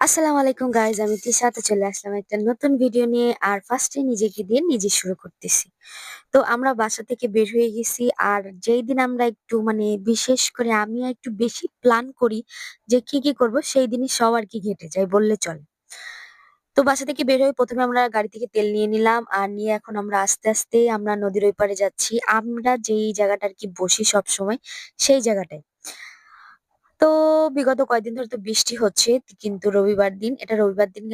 আসসালামু আলাইকুম গাইজ আমি তিশাতে চলে আসলাম একটা নতুন ভিডিও নিয়ে, আর ফার্স্টে নিজেকে দিয়ে নিজে শুরু করতেছি। তো আমরা বাসা থেকে বের হয়ে গেছি, আর যেই দিন আমরা একটু মানে বিশেষ করে আমি একটু বেশি প্ল্যান করি যে কি কি করব, সেই দিনই সব আর কি ঘেটে যায়, বললে চলে। তো বাসা থেকে বের হয়ে প্রথমে আমরা গাড়ি থেকে তেল নিয়ে নিলাম, আর নিয়ে এখন আমরা আস্তে আস্তে আমরা নদীর ওই পারে যাচ্ছি। আমরা যেই জায়গাটা আর কি বসি সব সময় সেই জায়গাটায়। বিগত কয়েকদিন ধরে তো বৃষ্টি হচ্ছে, কিন্তু রবিবার দিন, এটা রবিবার দিন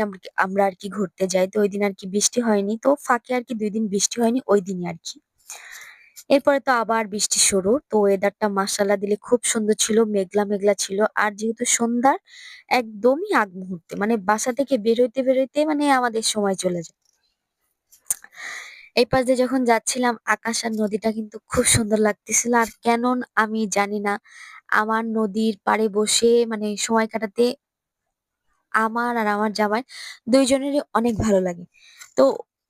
আমরা আর কি ঘুরতে যাই, তো ওই দিন আর কি বৃষ্টি হয়নি, তো ফাঁকে আর কি দুই দিন বৃষ্টি হয়নি, ওই দিনই আর কি। এরপরে তো আবার বৃষ্টি শুরু, তো ওয়েদারটা মাসাল্লাহ দিলে খুব সুন্দর ছিল, মেঘলা মেঘলা ছিল, আর যেহেতু সন্ধ্যার একদমই আগ মুহূর্তে মানে বাসা থেকে বেরোইতে বেরোইতে মানে আমাদের সময় চলে যায়। এই পাশ দিয়ে যখন যাচ্ছিলাম, আকাশ আর নদীটা কিন্তু খুব সুন্দর লাগতেছিল, আর কেন আমি জানি না আমার নদীর পাড়ে বসে মানে সময় কাটাতে আমার আর আমার জামাই দুইজনেরই অনেক ভালো লাগে। তো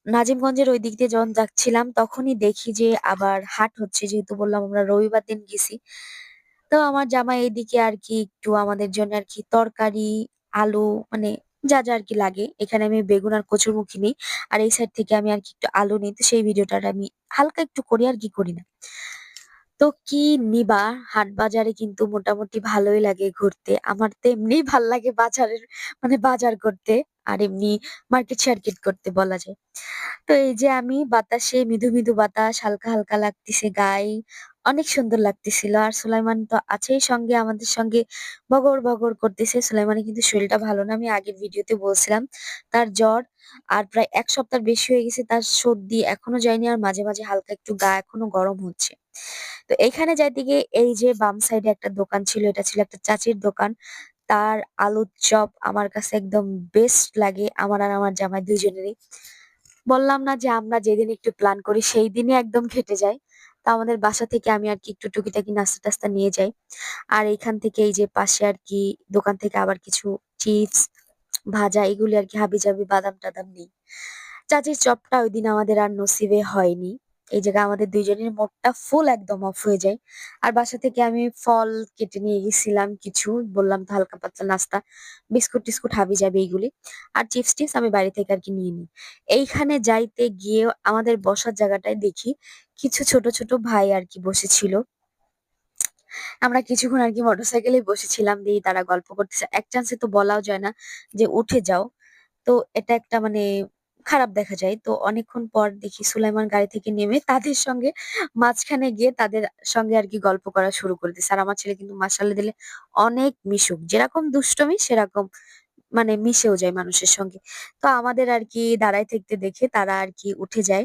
নাজিমগঞ্জের ওই দিক দিয়ে যখন যাচ্ছিলাম তখনই দেখি যে আবার হাট হচ্ছে, যেহেতু বললাম আমরা রবিবার দিন গেছি। তো আমার জামাই এইদিকে আর কি একটু আমাদের জন্য আর কি তরকারি, আলু মানে যা যা আর কি লাগে। এখানে আমি বেগুন আর কচুরমুখী নিই। আর এই সাইড থেকে আমি আর কি একটু আলু নিই। তো সেই ভিডিওটা আমি হালকা একটু করি আর কি করি না। তো কি নিবা? হাট বাজারে কিন্তু মোটামুটি ভালোই লাগে ঘুরতে। আমার তো এমনি ভালো লাগে বাজারের মানে বাজার করতে আর এমনি মার্কেট সার্কিট করতে বলা যায়। তো এই যে আমি বাতাসে, মৃদু মৃদু বাতাস, হালকা হালকা লাগতেছে গায়ে অনেক সুন্দর লাগতেছিল। আর সুলাইমান তো আছেই সঙ্গে, আমাদের সঙ্গে বগর বগর করতেছে। সুলাইমানের কিন্তু শরীরটা ভালো না, আমি আগের ভিডিওতে বলছিলাম। তার জ্বর আর প্রায় এক সপ্তাহ বেশি হয়ে গেছে, তার সর্দি এখনও যায়নি আর মাঝে মাঝে হালকা একটু গা এখনও গরম হচ্ছে। তো এখানে যাইতে গিয়ে এই যে বাম সাইডে একটা দোকান ছিল, এটা ছিল একটা চাচির দোকান। তার আলুর চপ আমার কাছে একদম বেস্ট লাগে, আমার আর আমার জামাই দুজনেরই বললাম না যে আমরা যেদিন একটু প্ল্যান করি, সেই দিনই একদম ঘেটে যায়। তো আমাদের বাসা থেকে আমি আর কি একটু টুকিটাকি নাস্তা টাস্তা নিয়ে যাই। আর এখান থেকে এই যে পাশে আর কি দোকান থেকে আবার কিছু চিপস, ভাজা এগুলি আর কি হাবি জাবি বাদাম টাদাম নেই। চাচির চপটা ওই দিন আমাদের আর নসিবে হয়নি। এই জায়গায় আমাদের দুইজনের মোডটা ফুল একদম অফ হয়ে যায়। আর বাসা থেকে আমি ফল কেটে নিয়ে গেছিলাম কিছু, বললাম তো হালকা পাতলা নাস্তা, বিস্কুট টিস্কুট হাবি যাবে এইগুলি। আর চিপস টিপস আমি বাড়ি থেকে আর কি নিয়ে নিই এইখানে যাইতে গিয়ে আমাদের বসার জায়গাটায় দেখি কিছু ছোট ছোট ভাই আর কি বসেছিল। আমরা কিছুক্ষণ আর কি মোটরসাইকেলে বসেছিলাম দিয়ে তারা গল্প করতেছে। এক চান্সে তো বলাও যায় না যে উঠে যাও। তো এটা একটা মানে খারাপ দেখা যায়। তো অনেকক্ষণ পর দেখি সুলাইমান গাড়ি থেকে নেমে তাদের সঙ্গে মাঝখানে গিয়ে তাদের সঙ্গে আর কি গল্প করা শুরু করে দিচ্ছে আর আমার ছেলে কিন্তু মাসাল্লাহ দিলে অনেক মিশুক। যেরকম দুষ্টমি, সেরকম মানে মিশেও যায় মানুষের সঙ্গে। তো আমাদের আর কি দাঁড়ায় থাকতে দেখে তারা আর কি উঠে যায়।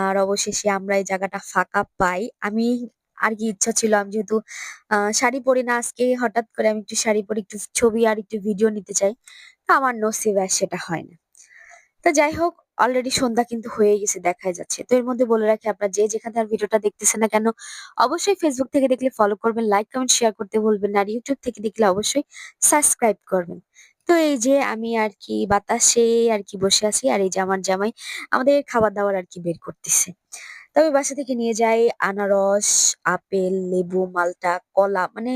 আর অবশেষে আমরা এই জায়গাটা ফাঁকা পাই। আমি আর কি ইচ্ছা ছিল, আমি যেহেতু শাড়ি পরি না আজকে, হঠাৎ করে আমি একটু শাড়ি পরে, একটু ছবি আর একটু ভিডিও নিতে চাই। তো আমার নসিবে আর সেটা হয় না। তো যাই হোক অলরেডি সন্ধ্যা কিন্তু হয়ে গেছে, দেখাই যাচ্ছে। তো এর মধ্যে বলে রাখি আপনারা যে যেখানে আর ভিডিওটা দেখতেছেন না কেন, অবশ্যই ফেসবুক থেকে দেখলে ফলো করবেন লাইক কমেন্ট শেয়ার করতে ভুলবেন আর ইউটিউব থেকে দেখলে অবশ্যই সাবস্ক্রাইব করবেন। তো এই যে আমি আর কি বাতাসে আর কি বসে আছি, আর এই যে আমার জামাই আমাদের খাবার দাবার আর কি বের করতেছে। তবে বাসা থেকে নিয়ে যাই আনারস, আপেল, লেবু, মালটা, কলা। মানে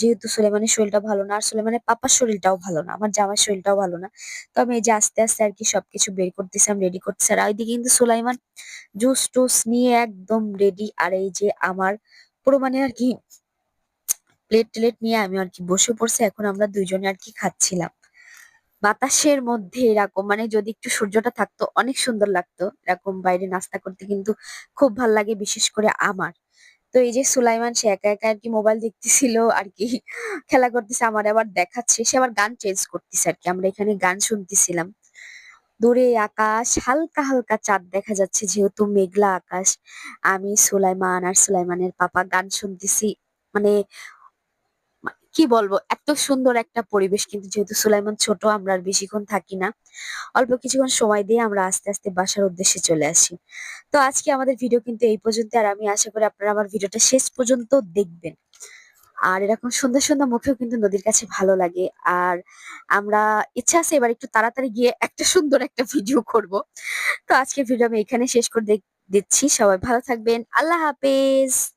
যেহেতু সুলেমানের শরীরটা ভালো না, আর সুলেমানের পাপার শরীরটাও ভালো না, আমার জামার শরীরটাও ভালো না, তো আমি এই যে আস্তে আস্তে আর কি সবকিছু বের করতেছিলাম রেডি করতেছি। আর ওইদিকে কিন্তু সুলাইমান জুস টুস নিয়ে একদম রেডি আর এই যে আমার পুরো মানে আর কি প্লেট টেলেট নিয়ে আমি আর কি বসে পড়ছি, এখন আমরা দুইজনে আর কি খাচ্ছিলাম। বাতাসের মধ্যে এরকম মানে যদি একটু সূর্যটা থাকতো, অনেক সুন্দর লাগতো। এরকম বাইরে নাস্তা করতে কিন্তু খুব ভালো লাগে, বিশেষ করে আমার। তো এই যে সুলাইমান, সে একা একা আর কি মোবাইল দেখতেছিল, আর কি খেলা করতেছে, আমার আবার দেখাচ্ছে। সে আবার গান চেঞ্জ করতেছে আর কি, আমরা এখানে গান শুনতেছিলাম। দূরে আকাশ, হালকা হালকা চাঁদ দেখা যাচ্ছে, যেহেতু মেঘলা আকাশ। আমি সুলাইমান আর সুলাইমানের পাপা গান শুনতেছি মানে কি বলব? এত সুন্দর একটা পরিবেশ কিন্তু যেহেতু সুলাইমান ছোট আমরা আর বেশিক্ষণ থাকি না। অল্প কিছুক্ষণ সময় দিয়ে আমরা আস্তে, আস্তে বাসার উদ্দেশ্যে চলে আসি। তো আজকে আমাদের ভিডিও কিন্তু এই পর্যন্ত আর আমি আশা করি আপনারা আমার ভিডিওটা শেষ পর্যন্ত দেখবেন। আর এরকম সুন্দর, সুন্দর মুখেও কিন্তু নদীর কাছে ভালো লাগে। আর আমরা ইচ্ছা আছে এবার একটু তাড়াতাড়ি গিয়ে একটা সুন্দর একটা ভিডিও করব। তো আজকের ভিডিও আমি এখানে শেষ করে দিচ্ছি। সবাই ভালো থাকবেন। আল্লাহ হাফেজ।